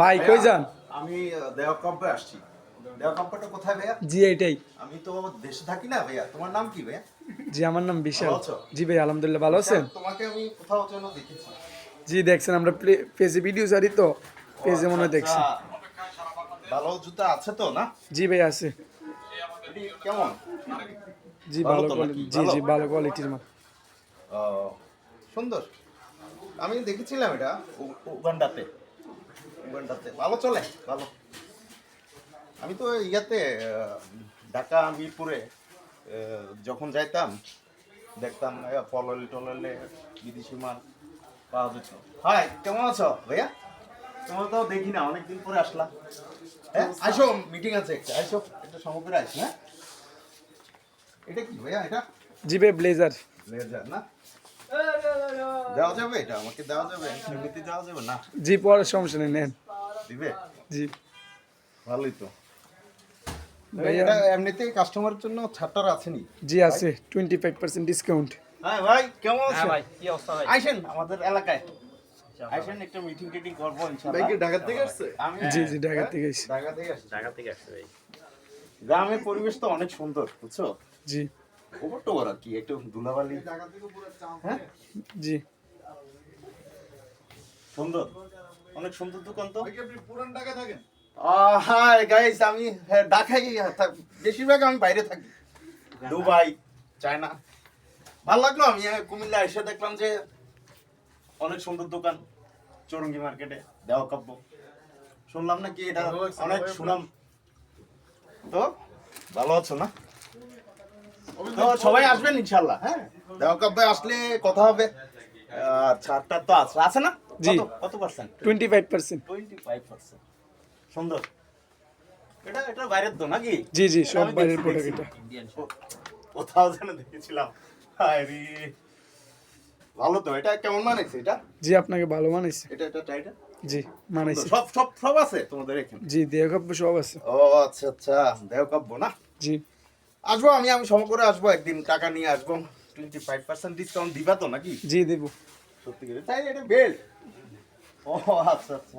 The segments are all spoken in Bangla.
ভাই, কই যান? আমি দেওয়া কম্পে আসছি। দেওয়া কম্পটা কোথায় ভাইয়া? জি এইটাই। আমি তো দেশে থাকি না ভাইয়া। তোমার নাম কি ভাইয়া? জি আমার নাম বিশাল। জি ভাই আলহামদুলিল্লাহ ভালো আছেন? তোমাকে আমি কোথাও যেন দেখেছি। জি দেখছেন আমরা পেজে ভিডিও সারি তো। পেজে মনে দেখছি আচ্ছা, ভালো জুতা আছে তো না? জি ভাই আছে। কেমন? জি ভালো? জি জি ভালো? কোয়ালিটির মাল। সুন্দর। আমি দেখেছিলাম এটা। উগান্ডাতে। উগান্ডাতে। ভালো চলে ভালো। আমি তো ইয়াতে ঢাকা মিরপুরে যখন যাইতাম দেখতাম পলল টললে বিদেশি মাল পাওয়া যেত। হাই কেমন আছো ভাইয়া? তোমার তো দেখি না অনেকদিন পরে আসলাম। হ্যাঁ আসো মিটিং আছে একটা আসো একটা সমগ্র আসো হ্যাঁ? এটা কি ভাইয়া এটা? জিবে ব্লেজার। ব্লেজার না? দেওয়া যাবে এটা? আমাকে দেওয়া যাবে? এমনিতে দেওয়া যাবে? না। জি পরে সমস্যা নেই নেন। দিবে? জি। ভালোই তো। এটা এমনিতে কাস্টমারের জন্য ছাড়টার আছে নি জি আছে। টোয়েন্টি ফাইভ পার্সেন্ট ডিসকাউন্ট হ্যাঁ ভাই কেমন আছেন? ভাই কি অবস্থা ভাই? আইসেন আমাদের এলাকায়। আইসেন একটা মিটিং টিটিং করব ইনশাআল্লাহ। ভাই কি ঢাকা থেকে আসছে? জি জি ঢাকা থেকে এসে ঢাকা থেকে আসছি। ঢাকা থেকে আসছে ভাই। গ্রামের পরিবেশ তো অনেক সুন্দর বুঝছ? জি। ওপর টোপর আর কি একটু ধুলাবালি। হ্যাঁ? জি। সুন্দর। অনেক সুন্দর দোকান তো। ভাই কি আপনি পুরান ঢাকা থাকেন? হাই গাইস আমি হ্যাঁ, ঢাকায় বেশিরভাগ আমি বাইরে থাকি। Dubai China. ভালো লাগল আমি কুমিল্লা এসে দেখলাম যে অনেক সুন্দর দোকান চৌরঙ্গি মার্কেটে দেওয়া কাব্য। শুনলাম নাকি এটা অনেক সুনাম। তো ভালো আছো না? তো সবাই আসবেন ইনশাল্লাহ হ্যাঁ? আসলে কথা হবে। আর ছাড়টা তো আছে আছে না? জি। কত- percent twenty five percent twenty five percent সুন্দর। এটা এটা বাইরের তো নাকি? জি জি সব বাইরের প্রোডাক্ট এটা। কোথাও যেন দেখেছিলাম। হায় রে। ভালো তো এটা কেমন মানেছে এটা? জি আপনাকে ভালো মানাইছে। এটা এটা টাইটা জি মানাইছে। সব সব সব আছে তোমাদের এখানে? জি দেহ কাব্য সব আছে। ও আচ্ছা আচ্ছা। দেহ কাব্য না? জি। আসব আমি আমি সম করে আসব একদিন টাকা নিয়ে আসব। টোয়েন্টি ফাইভ পার্সেন্ট ডিসকাউন্ট দিবা তো নাকি? জি দেবো। সত্যি করে? তাই এটা বেল্ট ও আচ্ছা আচ্ছা।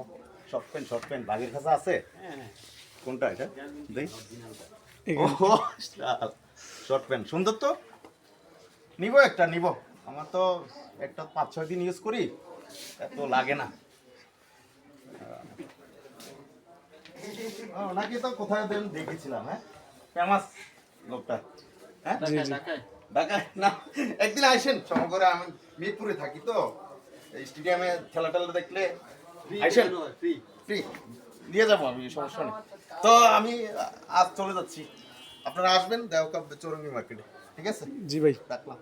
শর্ট প্যান্ট শর্ট প্যান্ট বাগের কাছে আছে? কোনটা এটা? দেখ। শর্ট প্যান্ট সুন্দর তো? নিব একটা নিব। আমার তো একটা পাঁচ ছয় দিন ইউজ করি এত লাগে না। ও, নাকি তো কোথায় দেন? দেখেছিলাম হ্যাঁ? ফেমাস লোকটা। হ্যাঁ? ঢাকায় না একদিন আইসেন সমগ্র আমি মিরপুরে থাকি তো। এই স্টেডিয়ামে খেলা টেলা দেখলে আইসেন ফ্রি দিয়ে যাব আমি সমস্যা নেই। তো আমি আজ চলে যাচ্ছি। আপনারা আসবেন দেওয়া চৌরঙ্গি মার্কেটে। ঠিক আছে? জি ভাই। রাখলাম